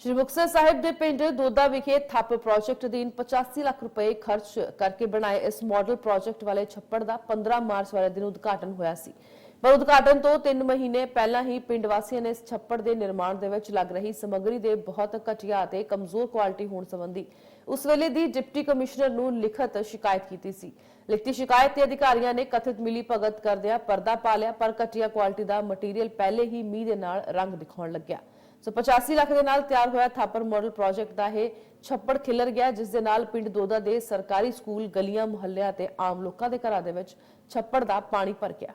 ਸ਼੍ਰੀ ਮੁਕਤਸਰ ਸਾਹਿਬ ਦੇ ਪਿੰਡ ਦੋਦਾ ਵਿਖੇ ਥੱਪ ਪ੍ਰੋਜੈਕਟ ਅਧੀਨ 85 ਲੱਖ ਰੁਪਏ ਖਰਚ ਕਰਕੇ ਬਣਾਏ ਇਸ ਮਾਡਲ ਪ੍ਰੋਜੈਕਟ ਵਾਲੇ ਛੱਪੜ ਦਾ 15 ਮਾਰਚ ਵਾਲੇ ਦਿਨ ਉਦਘਾਟਨ ਹੋਇਆ ਸੀ। ਪਰ ਉਦਘਾਟਨ ਤੋਂ 3 ਮਹੀਨੇ ਪਹਿਲਾਂ ਹੀ ਪਿੰਡ ਵਾਸੀਆਂ ਨੇ ਇਸ ਛੱਪੜ ਦੇ ਨਿਰਮਾਣ ਦੇ ਵਿੱਚ ਲੱਗ ਰਹੀ ਸਮੱਗਰੀ ਦੇ ਬਹੁਤ ਘਟੀਆ ਅਤੇ ਕਮਜ਼ੋਰ ਕੁਆਲਿਟੀ ਹੋਣ ਸੰਬੰਧੀ ਉਸ ਵੇਲੇ ਦੀ ਡਿਪਟੀ ਕਮਿਸ਼ਨਰ ਨੂੰ ਲਿਖਤ ਸ਼ਿਕਾਇਤ ਕੀਤੀ ਸੀ। ਲਿਖਤੀ ਸ਼ਿਕਾਇਤ ਤੇ ਅਧਿਕਾਰੀਆਂ ਨੇ ਕਥਿਤ ਮਿਲੀ ਭਗਤ ਕਰਦਿਆਂ ਪਰਦਾ ਪਾ ਲਿਆ, ਪਰ ਘਟੀਆ ਕੁਆਲਿਟੀ ਦਾ ਮਟੀਰੀਅਲ ਪਹਿਲੇ ਹੀ ਮੀਂਹ ਦੇ ਨਾਲ ਰੰਗ ਦਿਖਾਉਣ ਲੱਗਿਆ। ਸੋ 85 ਲੱਖ ਦੇ ਨਾਲ ਤਿਆਰ ਹੋਇਆ ਥਾਪਰ ਮਾਡਲ ਪ੍ਰੋਜੈਕਟ ਦਾ ਇਹ ਛੱਪੜ ਖਿਲਰ ਗਿਆ, ਜਿਸ ਦੇ ਨਾਲ ਪਿੰਡ ਦੋਦਾ ਦੇ ਸਰਕਾਰੀ ਸਕੂਲ, ਗਲੀਆਂ, ਮੁਹੱਲਿਆਂ ਤੇ ਆਮ ਲੋਕਾਂ ਦੇ ਘਰਾਂ ਦੇ ਵਿੱਚ ਛੱਪੜ ਦਾ ਪਾਣੀ ਭਰ ਗਿਆ।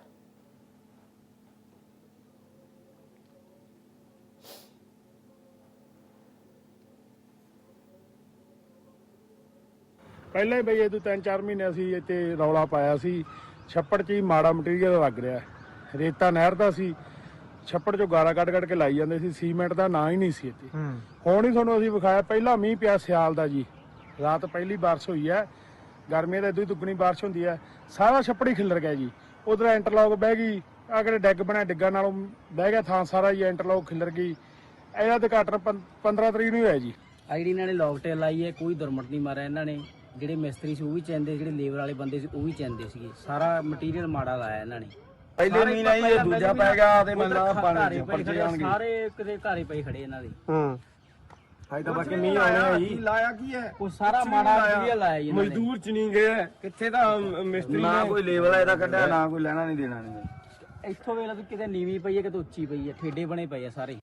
ਪਹਿਲਾਂ ਹੀ ਬਈ ਇਹ ਤੋਂ 3-4 ਮਹੀਨੇ ਅਸੀਂ ਇੱਥੇ ਰੌਲਾ ਪਾਇਆ ਸੀ। ਛੱਪੜ 'ਚ ਹੀ ਮਾੜਾ ਮਟੀਰੀਅਲ ਲੱਗ ਰਿਹਾ। ਰੇਤਾ ਨਹਿਰ ਦਾ ਸੀ। ਛੱਪੜ 'ਚੋਂ ਗਾਰਾ ਕੱਢ ਕੱਢ ਕੇ ਲਾਈ ਜਾਂਦੇ ਸੀ ਸੀਮੈਂਟ ਦਾ ਨਾਂ ਹੀ ਨਹੀਂ ਸੀ ਇੱਥੇ। ਹੁਣ ਹੀ ਤੁਹਾਨੂੰ ਅਸੀਂ ਵਿਖਾਇਆ ਪਹਿਲਾ ਮੀਂਹ ਪਿਆ ਸਿਆਲ ਦਾ ਜੀ। ਰਾਤ ਪਹਿਲੀ ਬਾਰਿਸ਼ ਹੋਈ ਹੈ ਗਰਮੀਆਂ ਦਾ ਇਦੋਂ ਹੀ ਦੁੱਗਣੀ ਬਾਰਿਸ਼ ਹੁੰਦੀ ਹੈ। ਸਾਰਾ ਛੱਪੜ ਹੀ ਖਿਲਰ ਗਿਆ ਜੀ। ਉਧਰ ਇੰਟਰਲੌਕ ਬਹਿ ਗਈ ਆ ਕਿਹੜੇ ਡੈਗ ਬਣਿਆ ਡਿੱਗਾਂ ਨਾਲੋਂ ਬਹਿ ਗਿਆ ਥਾਂ ਸਾਰਾ ਹੀ ਇੰਟਰਲੌਕ ਖਿਲਰ ਗਈ। ਇਹਦਾ ਉਦਘਾਟਨ 15 ਤਰੀਕ ਨੂੰ ਹੋਇਆ ਜੀ। ਆ ਜਿਹੜੀ ਇਹਨਾਂ ਨੇ ਲੌਕਟੇਲ ਲਾਈ ਹੈ ਕੋਈ ਦੁਰਮਟ ਨਹੀਂ ਮਾਰਿਆ ਇਹਨਾਂ ਨੇ। ਜਿਹੜੇ ਮਿਸਤਰੀ ਸੀ ਉਹ ਵੀ ਚੈਂਦੇ ਜਿਹੜੇ ਲੇਬਰ ਵਾਲੇ ਬੰਦੇ ਸੀ ਉਹ ਵੀ ਚੈਂਦੇ ਸੀਗੇ। ਸਾਰਾ ਮਟੀਰੀਅਲ ਮਾੜਾ ਲਾਇਆ ਇਹਨਾਂ ਨੇ। ਪਹਿਲੇ ਮਹੀਨਾ ਹੀ ਇਹ ਦੂਜਾ ਪੈ ਗਿਆ ਤੇ ਮਤਲਬ ਪਾਣੀ ਚ ਪਰਚੇ ਜਾਣਗੇ ਸਾਰੇ ਕਿਤੇ ਘਾਰੇ ਪਈ ਖੜੇ ਇਹਨਾਂ ਦੇ। ਹੂੰ। ਹਾਈ ਤਾਂ ਬਾਕੀ ਮੀਂਹ ਆਉਣੇ ਆ ਜੀ। ਲਾਇਆ ਕੀ ਹੈ? ਉਹ ਸਾਰਾ ਮਾੜਾ ਮਟੀਰੀਅਲ ਲਾਇਆ ਜੀ ਇਹਨਾਂ ਨੇ। ਮਜ਼ਦੂਰ ਚ ਨਹੀਂ ਗਏ। ਕਿੱਥੇ ਤਾਂ ਮਿਸਤਰੀ ਨਾ ਕੋਈ ਲੇਵਲ ਇਹਦਾ ਕੱਢਿਆ ਨਾ ਕੋਈ ਲੈਣਾ ਨਹੀਂ ਦੇਣਾ ਨਹੀਂ ਇੱਥੋਂ ਵੇਲਾ ਵੀ ਕਿਤੇ ਨੀਵੀਂ ਪਈ ਹੈ ਕਿਤੇ ਉੱਚੀ ਪਈ ਹੈ ਠੇਡੇ ਬਣੇ ਪਏ ਆ ਸਾਰੇ।